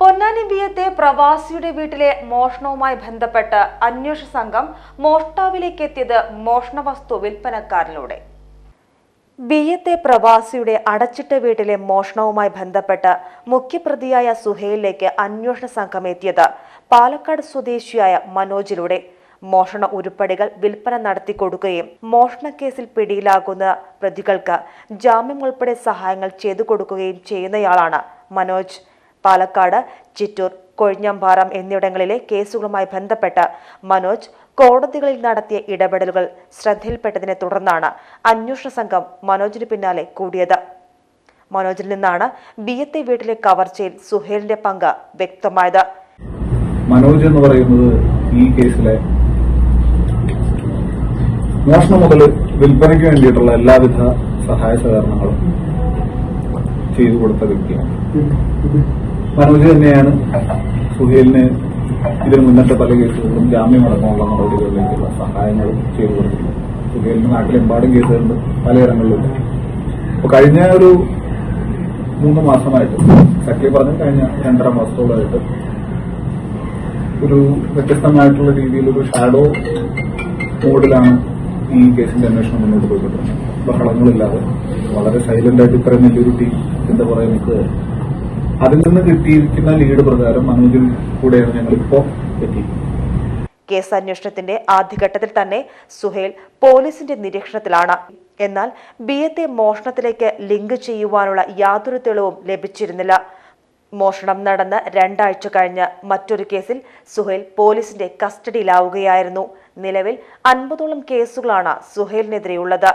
പൊന്നാനി ബിയത്തെ പ്രവാസിയുടെ വീട്ടിലെ മോഷണവുമായി ബന്ധപ്പെട്ട് അന്വേഷണ സംഘം മോഷ്ടാവിലേക്ക് എത്തിയത് മോഷണ വസ്തു വിൽപ്പനക്കാരിലൂടെ ബിയത്തെ പ്രവാസിയുടെ അടച്ചിട്ട വീട്ടിലെ മോഷണവുമായി ബന്ധപ്പെട്ട് മുഖ്യപ്രതിയായ സുഹേലിലേക്ക് അന്വേഷണ സംഘം എത്തിയത് പാലക്കാട് സ്വദേശിയായ മനോജിലൂടെ. മോഷണ ഉരുപ്പടികൾ വിൽപ്പന നടത്തി കൊടുക്കുകയും മോഷണ കേസിൽ പിടിയിലാകുന്ന പ്രതികൾക്ക് ജാമ്യം ഉൾപ്പെടെ സഹായങ്ങൾ ചെയ്തു കൊടുക്കുകയും ചെയ്യുന്നയാളാണ് മനോജ്. പാലക്കാട് ചിറ്റൂർ കൊഴിഞ്ഞാമ്പാറം എന്നിവിടങ്ങളിലെ കേസുകളുമായി ബന്ധപ്പെട്ട് മനോജ് കോടതികളിൽ നടത്തിയ ഇടപെടലുകൾ ശ്രദ്ധയിൽപ്പെട്ടതിനെ തുടർന്നാണ് അന്വേഷണ സംഘം മനോജിന് പിന്നാലെ കൂടിയത്. മനോജിൽ നിന്നാണ് ബിയത്തെ വീട്ടിലെ കവർച്ചയിൽ സുഹേലിന്റെ പങ്ക് വ്യക്തമായത്. മനോജ് എന്ന് പറയുന്നത് ഈ കേസിലെ മോഷണം മുതൽ വിൽപ്പനയ്ക്ക് വേണ്ടിയിട്ടുള്ള എല്ലാവിധ സഹായ സഹകരണങ്ങളും ചെയ്തു കൊടുത്ത വ്യക്തിയാണ്. മനോജ് തന്നെയാണ്. സുഹേലിന് ഇതിന് മുന്നത്തെ പല കേസുകളിലും ജാമ്യമടക്കമുള്ള നടപടികളിലേക്കുള്ള സഹായങ്ങൾ ചെയ്തു കൊടുത്തിട്ടുണ്ട്. സുഹേലിന് നാട്ടിലെമ്പാടും കേസുകളുണ്ട് പലയിടങ്ങളിലും. അപ്പൊ കഴിഞ്ഞ ഒരു മൂന്ന് മാസമായിട്ട് സഖ്യ പറഞ്ഞ കഴിഞ്ഞ രണ്ടര മാസത്തോളമായിട്ട് ഒരു വ്യത്യസ്തമായിട്ടുള്ള രീതിയിൽ ഒരു ഷാഡോ മോഡിലാണ് ഈ കേസിന്റെ അന്വേഷണം മുന്നോട്ട് പോയിക്കൊണ്ടിരുന്നത്. ബഹളങ്ങളില്ലാതെ വളരെ സൈലന്റ് ആയിട്ട് ഇത്രയും വലിയൊരു ടീം എന്താ പുറകെ നമുക്ക് അതിൽ നിന്ന് കിട്ടിയിരിക്കുന്ന ലീഡ് പ്രകാരം മനോജിൽ കൂടെയാണ് ഞങ്ങൾ ഇപ്പോ എത്തി. കേസ് അന്വേഷണത്തിന്റെ ആദ്യഘട്ടത്തിൽ തന്നെ സുഹേൽ പോലീസിന്റെ നിരീക്ഷണത്തിലാണ്. എന്നാൽ ബിയത്തെ മോഷണത്തിലേക്ക് ലിങ്ക് ചെയ്യുവാനുള്ള യാതൊരു തെളിവും ലഭിച്ചിരുന്നില്ല. മോഷണം നടന്ന് രണ്ടാഴ്ച കഴിഞ്ഞ് മറ്റൊരു കേസിൽ സുഹേൽ പോലീസിന്റെ കസ്റ്റഡിയിലാവുകയായിരുന്നു. നിലവിൽ അൻപതോളം കേസുകളാണ് സുഹേലിനെതിരെയുള്ളത്.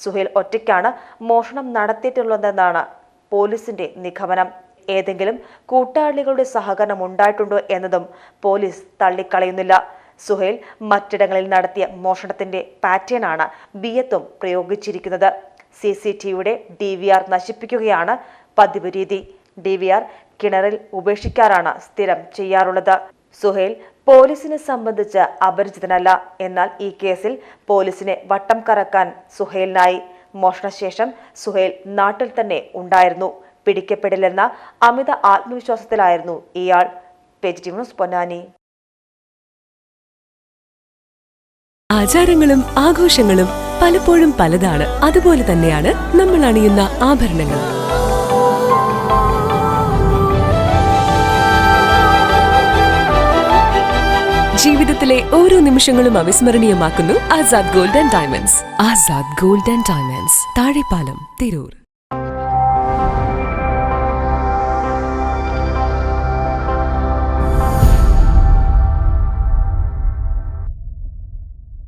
സുഹേൽ ഒറ്റയ്ക്കാണ് മോഷണം നടത്തിയിട്ടുള്ളതെന്നാണ് പോലീസിന്റെ നിഗമനം. ഏതെങ്കിലും കൂട്ടാളികളുടെ സഹകരണം ഉണ്ടായിട്ടുണ്ടോ എന്നതും പോലീസ് തള്ളിക്കളയുന്നില്ല. സുഹേൽ മറ്റിടങ്ങളിൽ നടത്തിയ മോഷണത്തിന്റെ പാറ്റേണാണ് ബിയത്തും പ്രയോഗിച്ചിരിക്കുന്നത്. സി സി ടിയുടെ ഡി വി ആർ നശിപ്പിക്കുകയാണ് പതിവ് രീതി. ഡി വി ആർ കിണറിൽ ഉപേക്ഷിക്കാറാണ് സ്ഥിരം ചെയ്യാറുള്ളത്. സുഹേൽ പോലീസിനെ സംബന്ധിച്ച് അപരിചിതനല്ല. എന്നാൽ ഈ കേസിൽ പോലീസിനെ വട്ടം കറക്കാൻ സുഹേലിനായി. മോഷണശേഷം സുഹേൽ നാട്ടിൽ തന്നെ ഉണ്ടായിരുന്നു. പിടിക്കപ്പെടില്ലെന്ന അമിത ആത്മവിശ്വാസത്തിലായിരുന്നു ഇയാൾ. പേജ് പൊന്നാനി. ആചാരങ്ങളും ആഘോഷങ്ങളും പലപ്പോഴും പലതാണ്. അതുപോലെ തന്നെയാണ് നമ്മൾ അണിയുന്ന ആഭരണങ്ങൾ ജീവിതത്തിലെ ഓരോ നിമിഷങ്ങളും അവിസ്മരണീയമാക്കുന്നു Azad golden diamonds. Azad golden diamonds. Thazhepalam Tirur.